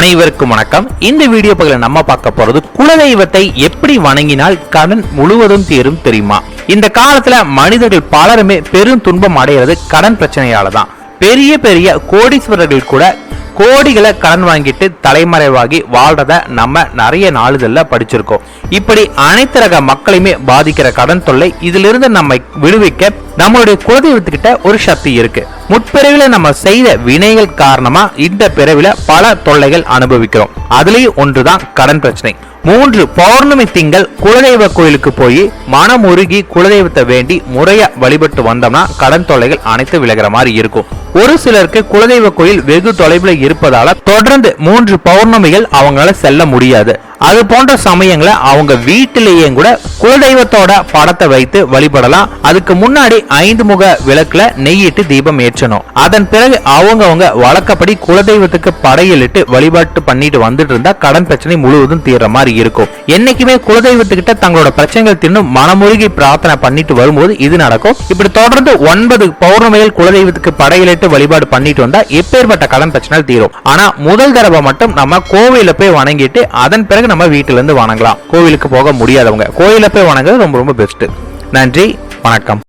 அனைவருக்கும் வணக்கம். இந்த வீடியோ பகுதியில் நம்ம பார்க்க போறது குலதெய்வத்தை எப்படி வணங்கினால் கடன் முழுவதும் தீரும் தெரியுமா? இந்த காலத்துல மனிதர்கள் பலருமே பெரும் துன்பம் அடைகிறது கடன் பிரச்சனையால தான் பெரிய பெரிய கோடீஸ்வரர்கள் கூட கோடிகளை கடன் வாங்கிட்டு தலைமறைவாகி வாழ்றத நம்ம நிறைய நாளிதழில் படிச்சிருக்கோம். இப்படி அனைத்து ரக மக்களையுமே பாதிக்கிற கடன் தொல்லை இதிலிருந்து நம்மை விடுவிக்க நம்மளுடைய குலதெய்வத்துக்கிட்ட ஒரு சக்தி இருக்கு. முற்பிறவில நம்ம செய்த வினைகள் காரணமா இந்த பிறவில பல தொல்லைகள் அனுபவிக்கிறோம். அதுலயும் ஒன்றுதான் கடன் பிரச்சனை. மூன்று பௌர்ணமி திங்கள் குலதெய்வ கோயிலுக்கு போய் மனம் உருகி குலதெய்வத்தை வேண்டி முறையா வழிபட்டு வந்தோம்னா கடன் தொல்லைகள் அனைத்து விலகிற மாதிரி இருக்கும். ஒரு சிலருக்கு குலதெய்வ கோயில் வெகு தொலைவில் இருப்பதால தொடர்ந்து மூன்று பௌர்ணமிகள் அவங்களால செல்ல முடியாது. அது போன்ற சமயங்களை அவங்க வீட்டிலேயே கூட குலதெய்வத்தோட படத்தை வைத்து வழிபடலாம். அதுக்கு முன்னாடி ஐந்து முக விளக்குல நெய்யிட்டு தீபம் ஏற்றணும். அதன் பிறகு அவங்கவங்க வழக்கப்படி குலதெய்வத்துக்கு படையலிட்டு வழிபாட்டு பண்ணிட்டு வந்துட்டு இருந்தா கடன் பிரச்சனை முழுவதும் தீர்ற மாதிரி இருக்கும். என்னைக்குமே குலதெய்வத்துக்கிட்ட தங்களோட பிரச்சனைகள் தின்னும் மனமுருகி பிரார்த்தனை பண்ணிட்டு வரும்போது இது நடக்கும். இப்படி தொடர்ந்து ஒன்பது பௌர்ணமிகள் குலதெய்வத்துக்கு படையலிட்டு வழிபாடு பண்ணிட்டு வந்தா எப்பேற்பட்ட கடன் பிரச்சனை தீரும். ஆனா முதல் தடவை மட்டும் நம்ம கோவில போய் வணங்கிட்டு அதன் பிறகு நம்ம வீட்டிலேருந்து வணங்கலாம். கோவிலுக்கு போக முடியாதவங்க. கோயில போய் வணங்குறது ரொம்ப ரொம்ப பெஸ்ட் நன்றி வணக்கம்.